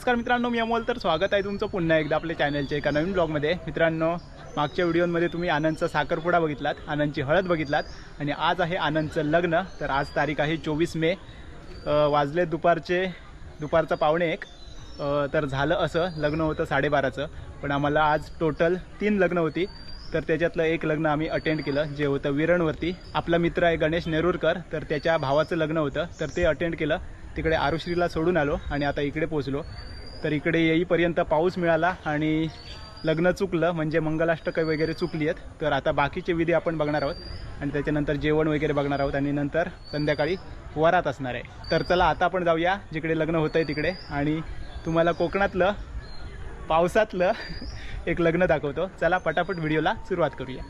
नमस्कार मित्रांनो मी अमोल. तर स्वागत आहे तुमचं पुन्हा एकदा आपल्या चॅनलच्या एका नवीन ब्लॉगमध्ये मित्रांनो मागच्या व्हिडिओमध्ये तुम्ही आनंदचा साखरपुडा बघितलात आनंदची हळद बघितलात आणि आज आहे आनंदचं लग्न. तर आज तारीख आहे चोवीस मे. वाजले दुपारचे दुपारचं पावणे एक. तर झालं असं लग्न होतं साडेबाराचं. पण आम्हाला आज टोटल तीन लग्न होती. तर त्याच्यातलं एक लग्न आम्ही अटेंड केलं जे होतं विरणवरती. आपला मित्र आहे गणेश नेरूरकर तर त्याच्या भावाचं लग्न होतं. तर ते अटेंड केलं. तिकडे आरुश्रीला सोडून आलो आणि आता इकडे पोचलो तर इकडे येईपर्यंत पाऊस मिळाला आणि लग्न चुकलं म्हणजे मंगलाष्टकं वगैरे चुकली आहेत. तर आता बाकीचे विधी आपण बघणार आहोत. आणि त्याच्यानंतर जेवण वगैरे बघणार आहोत आणि नंतर संध्याकाळी वरात असणार आहे. तर चला आता आपण जाऊया जिकडे लग्न होतं आहे तिकडे. आणि तुम्हाला कोकणातलं पावसातलं एक लग्न दाखवतो. चला पटापट व्हिडिओला सुरुवात करूया.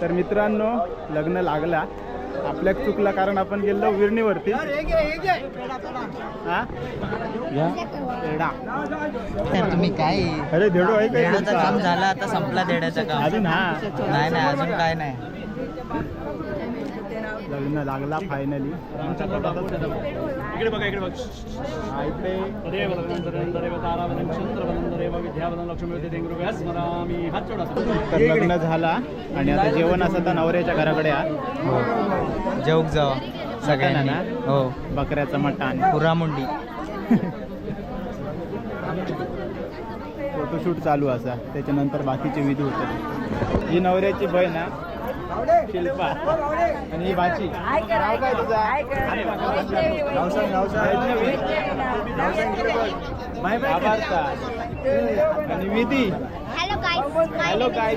तर मित्रांनो लग्न लागला. आपल्या चुकला कारण आपण गेलो विरणीवरती. हा? तुम्ही काय? अरे धेडो आहे काम झालं आता संपला देण्याचं काम. अजून हा. नाही नाही अजून काय नाही. लग्न लागला फायनली इकडे बघा इकडे बघ. इकडे तर लग्न झाला आणि आता जेवण असं तर नवऱ्याच्या घराकडे आ जेवक जाव सगळ्यांना. ना? हो. बकऱ्याचं मटण. पुरामुंडी. फोटोशूट चालू असा. त्याच्यानंतर बाकीचे विधी होते. ही नवऱ्याची बहीण हा शिल्पा. आणि ही बाची नाव काय तुझा नाव सांग, नाव सांग. वैष्णवी? नाव सांग इकडे बघ. आभारता. आणि विधी. हॅलो काय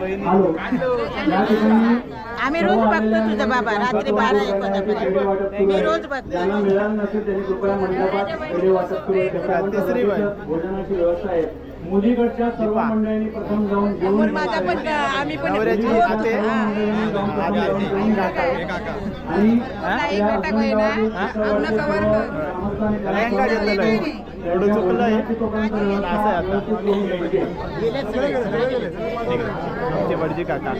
बहीण. आम्ही रोज बघतो तुझा बाबा. रात्री बारा एक वाजेपर्यंत मी रोज बघतो. तिसरी बहीण मुलीकडच्या सर्व मंडळींनी प्रथम जाऊन समोर माझा पण आम्ही पण नवऱ्याची आते आते आणि प्रियंका घेतलेलं आहे. एवढं असं आहे? आता. आमचे बडजी काका.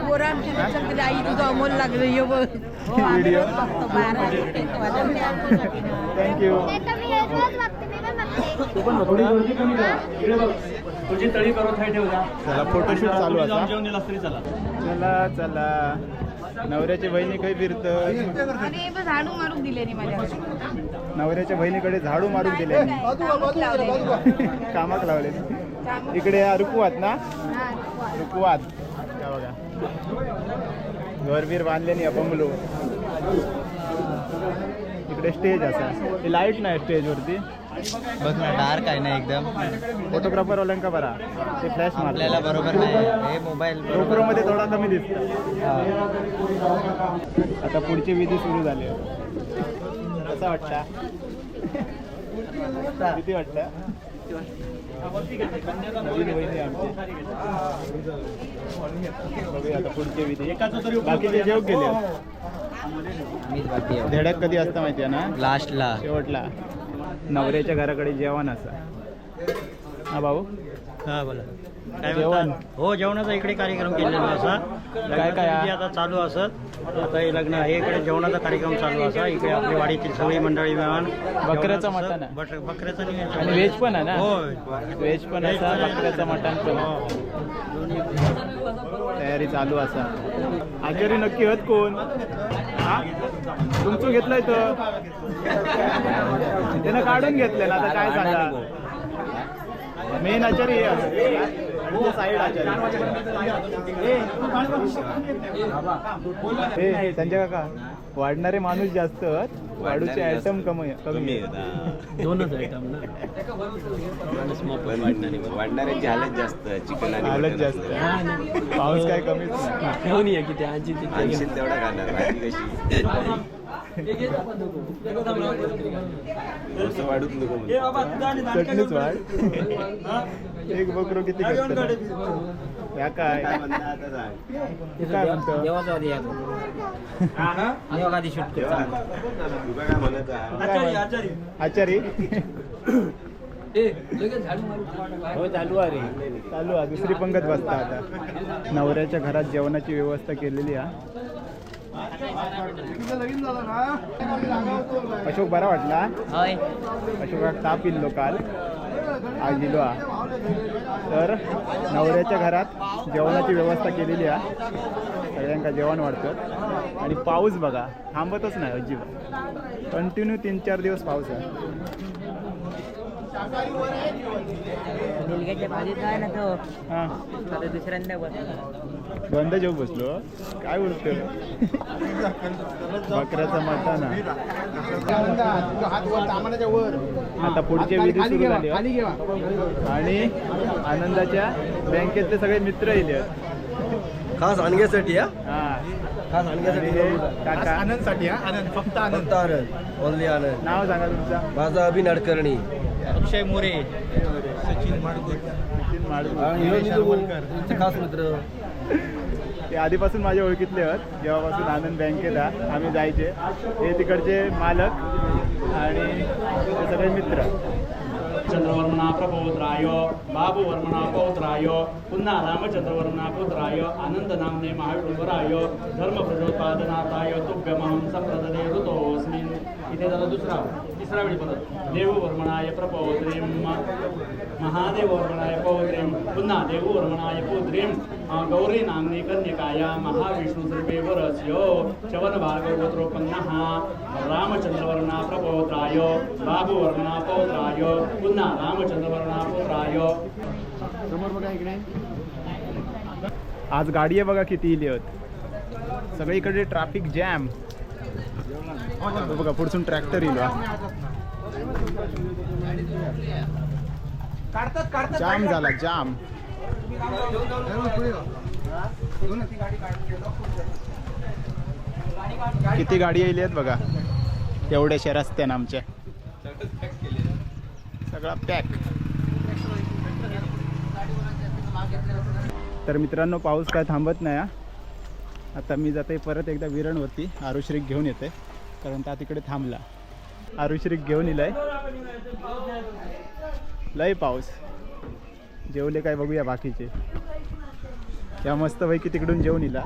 पोरं आमची लक्षात दिली, आई तुझं अमोल लागलं ये बघ. व्हिडिओ. थँक्यू थोडी गर्दी कमी करा इकडे बघ तुझी तळी करत आहे ठेवला चला फोटोशूट चालू जेवण तरी चला चला चला नवऱ्याच्या बहिणीकडे फिरत झाडू मारून दिले. नवऱ्याच्या बहिणीकडे झाडू मारून दिले कामाक लावले. इकडे रुकुवात ना? रुकुवात. त्या बघा. घरबीर बांधले नाही बंगलो. इकडे स्टेज असा. लाइट नाही स्टेजवरती बघ ना डार्क आहे ना एकदम. फोटोग्राफर वाल्यांका बरा. ते फ्लॅश आपल्याला बरोबर नाही. हे मोबाईल मध्ये थोडा कमी दिसत. आता पुढचे विधी सुरू झाले. कसं वाटतं. किती आता पुढचे विधी. बाकीचे जेव गेले. धेड्यात कधी असतं माहिती आहे ना लास्टला शेवटला. नवऱ्याच्या घराकडे जेवण असा. हा भाऊ? हा बोला. काय जेवण. हो जेवणाचा इकडे कार्यक्रम केलेला असा. काय काय? आता चालू असत आता हे लग्न आहे इकडे जेवणाचा कार्यक्रम चालू असा. इकडे आपली वाडीतील सगळी मंडळी मिळून बकऱ्याचं मटण आहे. बट- बकऱ्याचं. आणि व्हेज पण आहे ना? होय व्हेज पण असा बकऱ्याचं मटण पण तयारी चालू असा. आचारी नक्की हत कोण? हा? तुमचं घेतलंय तर? त्यानं काढून घेतलं ना आता काय सांगा? मेन आचारी हे असं. आणि ते साईड आचारी संजय काका वाढणारे माणूस जास्त वाढूचे आयटम कमी कमी आहेत. दोनच आयटम ना. वाढणाऱ्यांची हालत जास्त चिकन आणि हालत जास्त. पाऊस काय कमीच नाही. घेऊन ये किती आजी आणशील तेवढा खाणार कशी? चटणीच वाढ एक बकरो किती या काय काय म्हणता. हे आचारी हो चालू आहे. रे चालू आहे. दुसरी पंगत बसता आता. नवऱ्याच्या घरात जेवणाची व्यवस्था केलेली आहे. अशोक बरा वाटला? होय. अशोकाक ताप इल्लो काल. आज दिलो हा. तर नवऱ्याच्या घरात जेवणाची व्यवस्था केलेली आहे सगळ्यांका जेवण वाढतं. आणि पाऊस बघा थांबतच नाही अजिबात. कंटिन्यू तीन चार दिवस पाऊस आहे. आहे ना तो. हां. आता दुसऱ्यांदा बस बंद जेव बसलो? काय बोलतो बकऱ्याचा मटण आता पुढचे विधी सुरू झाले. आणि आनंदाच्या बँकेतले सगळे मित्र येले खास आणण्यासाठी हा? हा. खास आणि हे काका. आनंदसाठी हा? आनंद फक्त आनंद. ओनली आनंद. नाव सांगा तुमचं. माझा अभि नाडकर्णी अक्षय मोरे सचिन माडगुळ. सचिन माडगूळ. तुमचे खास मित्र. ते आधीपासून माझ्या ओळखीतले आहेत. जेव्हापासून आनंद बँकेला आम्ही जायचे. हे तिकडचे मालक आणि सगळे मित्र. चंद्रवर्मना प्रबोधराय बाबुवर्मना पौत्राय पुन्हा रामचंद्रवर्मना पुत्राय आनंद नामने महाविष्णुवराय धर्म प्रजोत्पादनाथाय तुभ्यमहं संप्रदने ऋतोऽस्मिन्. इथे झाला दुसरा. तिसरा वेळी परत देववर्मणाय प्रपौत्रीं महादेववर्मणाय पौत्रीं पुन्हा देववर्मणाय पुत्रीं गौरी नाम्नी कन्यकाया महाविष्णुसर्पे वरस्यो चवन भार्गवत्रोपन्नः रामचंद्रवर्णा प्रपौत्राय बाबुवर्णा पौत्राय पुन्हा रामचंद्रवर्णा पुत्राय. समोर बघा इकडे आज गाडी आहे बघा किती इली आहेत. सगळीकडे ट्रॅफिक जॅम बघा पुढसून ट्रॅक्टर येईल जाम झाला जाम. किती गाडी येईल आहेत बघा? एवढ्याशा रस्त्यानं आमच्या सगळा पॅक तर मित्रांनो पाऊस काय थांबत नाही हा. आता मी जाते परत एकदा विरणवरती. आरुश्रीक घेऊन येते कारण त्या तिकडे थांबला. आरुश्रीक घेऊन येलाय लय पाऊस. जेवले काय बघूया बाकीचे. त्या मस्तपैकी तिकडून जेवण येला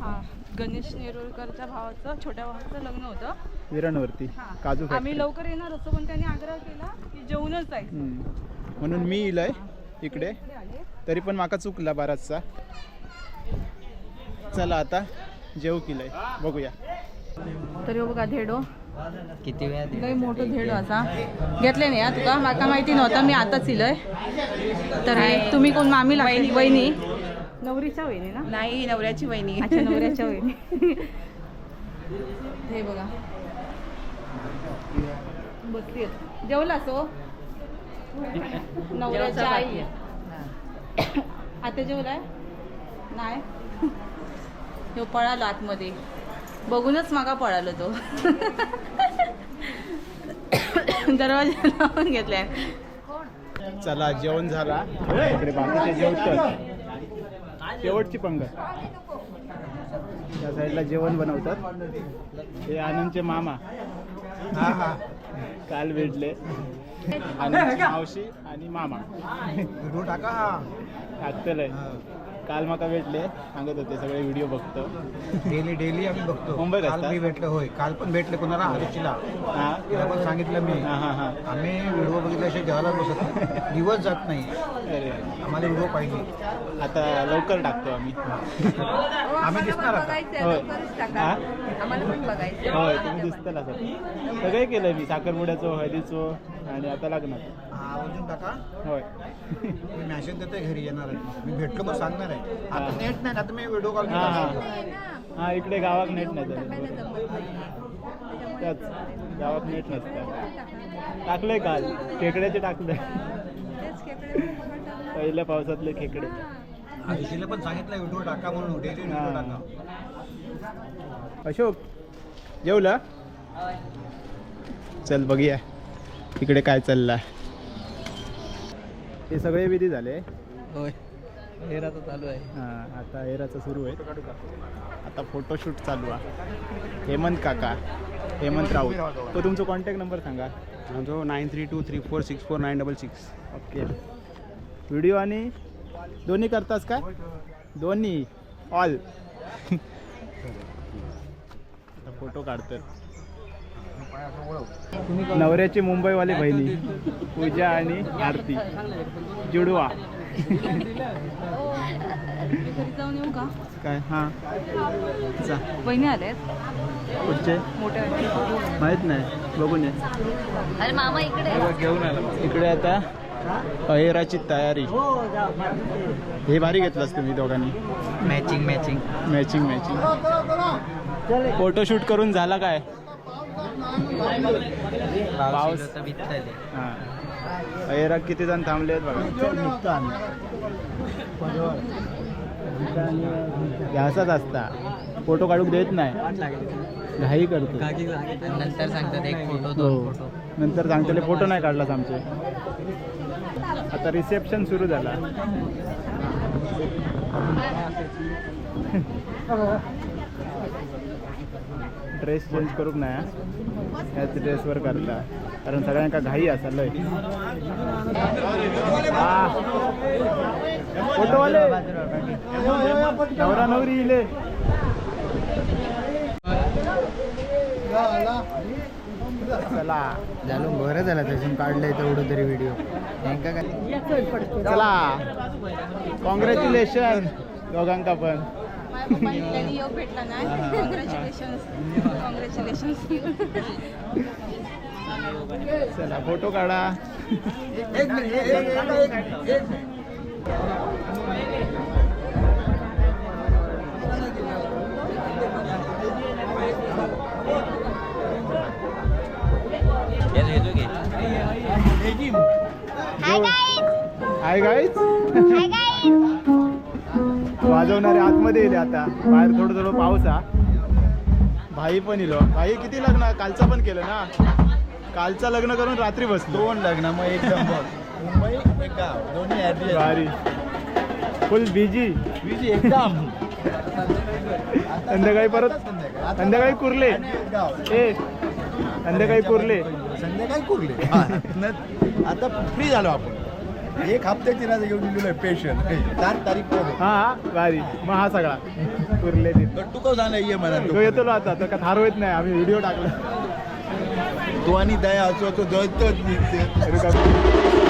हा गणेश नेरुळकरच्या भावाचं छोट्या भावाचं लग्न होतं. विरणवरती. काजू आम्ही. लवकर येणार असतो पण त्यांनी आग्रह केला की जेवूनच जायचं. म्हणून मी इलय इकडे. तरी पण माका चुकला बराचसा. चला आता जेव केलंय. बघूया. तरी हो बघा धेडो. किती वेळा? लय मोठं धेडो असा. घेतले नाही हा तुका? माका माहिती नव्हता मी आताच इलय. तर हे तुम्ही कोण? मामी लागते वहिनी. नवरीच्या वहिनी ना? नाही नवऱ्याची वहिनी. अच्छा नवऱ्याच्या वहिनी. हे बघा. बसली जेवला सो नवऱ्याच्या आई. आता जेवलाय? नाही. तो पळालो आतमध्ये. बघूनच मागा पळालो तो. दरवाजा लावून घेतलाय. चला जेवण झाला. इकडे बाकीचे जेवतात शेवटची पंगत. त्या साईडला जेवण बनवतात. हे आनंदचे मामा. काल भेटले. आनंदची मावशी आणि मामा. टाका हा. टाकतलंय काल माका भेटले सांगत होते सगळे व्हिडिओ बघतो. डेली डेली आम्ही बघतो. मुंबईत काल असता? मी भेटलो होय. काल पण भेटले कोणाला? आरुषीला हा. तिला पण सांगितलं मी. हा हा हा. आम्ही व्हिडिओ बघितल्याशिवाय जेवायला बसत नाही. दिवस जात नाही. आम्हाला व्हिडिओ पाहिजे. आता लवकर टाकतो आम्ही. आम्ही दिसणार होय. हा? आम्हाला पण बघायचं होय तुम्ही दिसताल असं सगळे केलंय मी साखरपुड्याचं हळदीचं आणि आता हा, आवर्जून टाका. होय. मी मॅसेज देते घरी येणार आहे मी भेटलो मग सांगणार आहे. आता हा. नेट नाही आता मी व्हिडिओ कॉल हा. हा हा इकडे गावात नेट नाही त्याच गावात नेट नसतं. टाकलंय काल. खेकड्याचे टाकलंय. पहिल्या पावसातले खेकडे. पण सांगितलं व्हिडिओ टाका म्हणून डेली व्हिडिओ. टाका. अशोक जेवला चल बघूया. इकडे काय चाललंय हे सगळे विधी झाले. होय. हेर आता चालू आहे. हा आता एराचं सुरू आहे. आता फोटोशूट चालू आहे. हेमंत काका. हेमंत राऊत. तो तुमचा कॉन्टॅक्ट नंबर सांगा. जो nine three two three four six four nine double six. Okay. Video आणि दोन्ही करतास का? दोन्ही. ऑल फोटो काढतात नवऱ्याची मुंबईवाली बहिणी पूजा आणि आरती. जुडवा. जाऊन येऊ का काय? हां. जा. वहिनी आलेत. पुढचे मोठ्या माहीत नाही. बघून ये. अरे मामा इकडे घेऊन आला. इकडे आता अहेराची तयारी. हे भारी घेतलास तुम्ही दोघांनी. Matching matching matching matching photoshoot करून झाला काय? पाऊस. हां. किती जण थांबले आहेत बघा. हे असाच असता. फोटो काढूक देत नाही. घाई करतो. नंतर सांगतात एक फोटो हो दोन फोटो. नंतर सांगतले फोटो नाही काढलास आमचे. आता रिसेप्शन सुरू झाला. ड्रेस चेंज करूक नाही हा. याच ड्रेसवर करता कारण सगळ्यांका घाई असा लय फोटोवाले. नवरा नवरी इले. चला. झालं बरं झालं त्याच्यातून काढलंय तेवढं तरी व्हिडिओ चला. कॉंग्रॅच्युलेशन दोघांका पण. योग भेटला नाही कॉंग्रॅच्युलेशन कॉंग्रॅच्युलेशन चला फोटो काढा. हाय गाईज हाय गाईज वाजवणारे आतमध्ये येईल आता. बाहेर थोडं थोडं पाऊस हा. भाई पण इलो. भाई किती लग्न? कालचं पण केलं ना? कालचं लग्न करून रात्री बसलो. दोन लग्न मग मुंबई एक. गाव दोन्ही ऍड्रेस भारी. फुल बिजी बिजी एकदम. संध्याकाळी परत संध्याकाळी. कुर्ले. ए संध्याकाळी कुर्ले. संध्याकाळी कुरले. आता फ्री झालो आपण. एक हप्त्याची ना घेऊन दिलेलो आहे पेशंट सात तारीख. हा भारी. मग हा सगळा. तर तू. कव झालं ये म्हणा तो येतो आता तर का थारवत नाही आम्ही व्हिडिओ टाकला. तू आणि दया असो तो जळतोच निघते.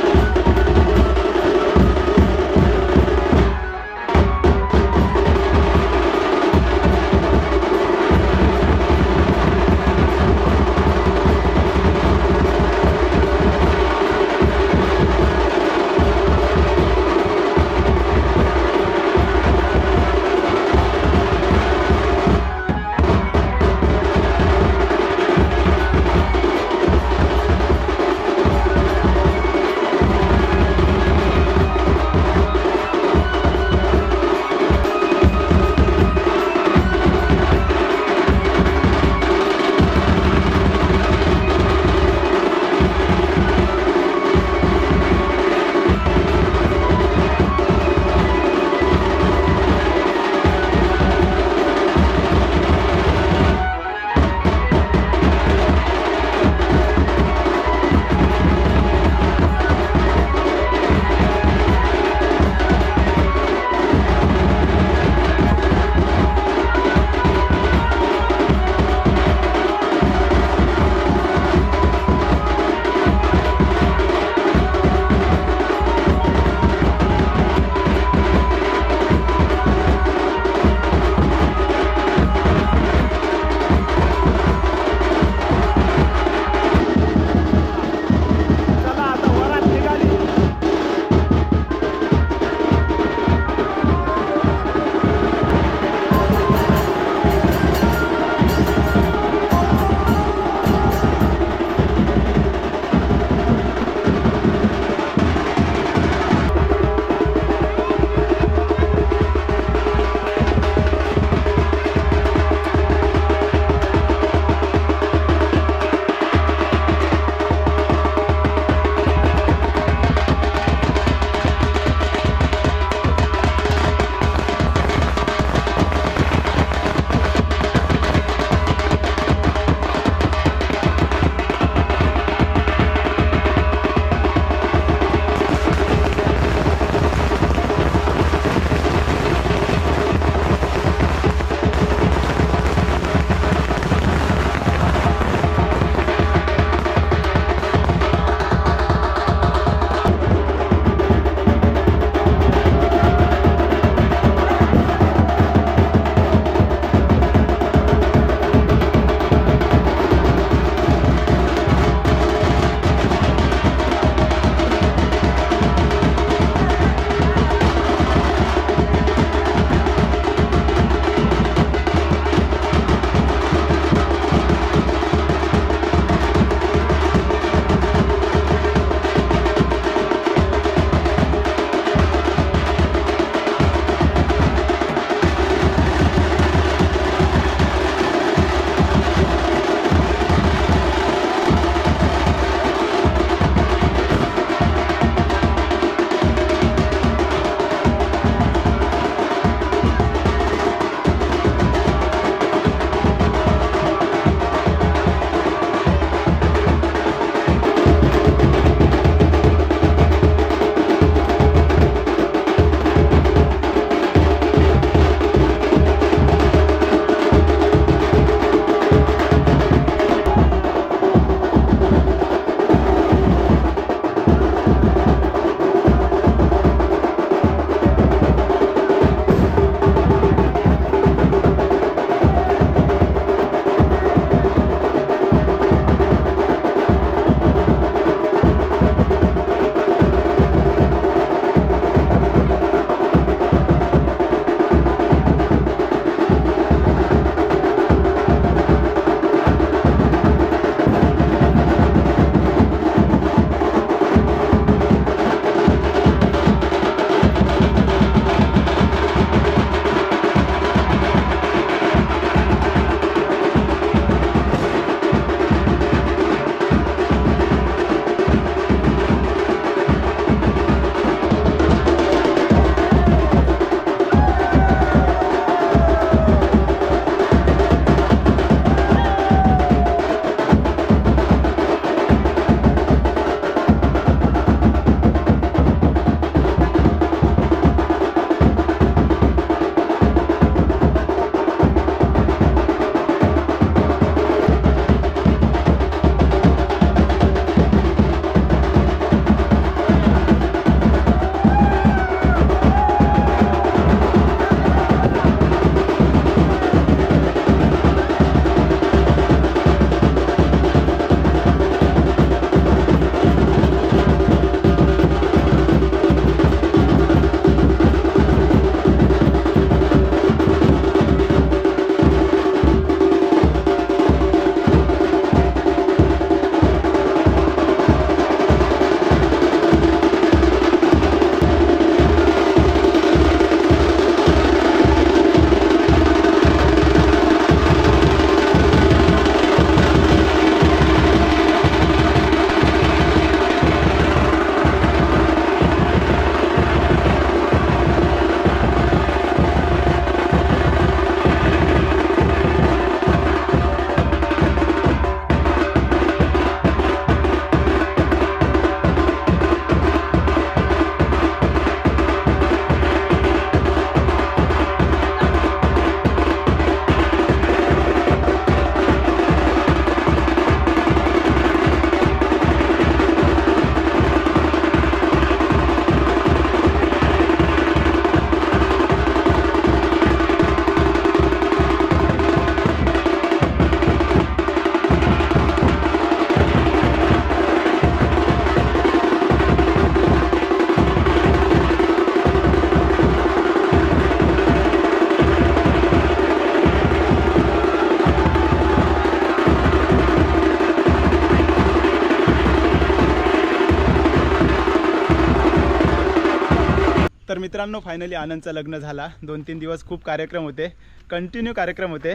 मित्रांनो फायनली आनंदचं लग्न झाला. दोन तीन दिवस खूप कार्यक्रम होते. कंटिन्यू कार्यक्रम होते.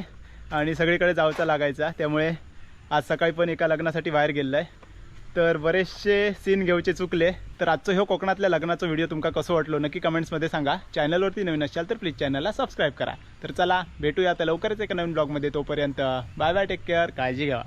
आणि सगळीकडे जावचा लागायचा. त्यामुळे आज सकाळी पण एका लग्नासाठी बाहेर गेलं आहे तर बरेचसे सीन घेऊचे चुकले. तर आजचं ह्यो कोकणातल्या लग्नाचा व्हिडिओ तुमका कसं वाटलो नक्की कमेंट्समध्ये सांगा. चॅनलवरती नवीन असाल तर प्लीज चॅनलला सबस्क्राईब करा. तर चला भेटूया आता लवकरच एका नवीन ब्लॉगमध्ये तोपर्यंत बाय बाय टेक केअर काळजी घ्या.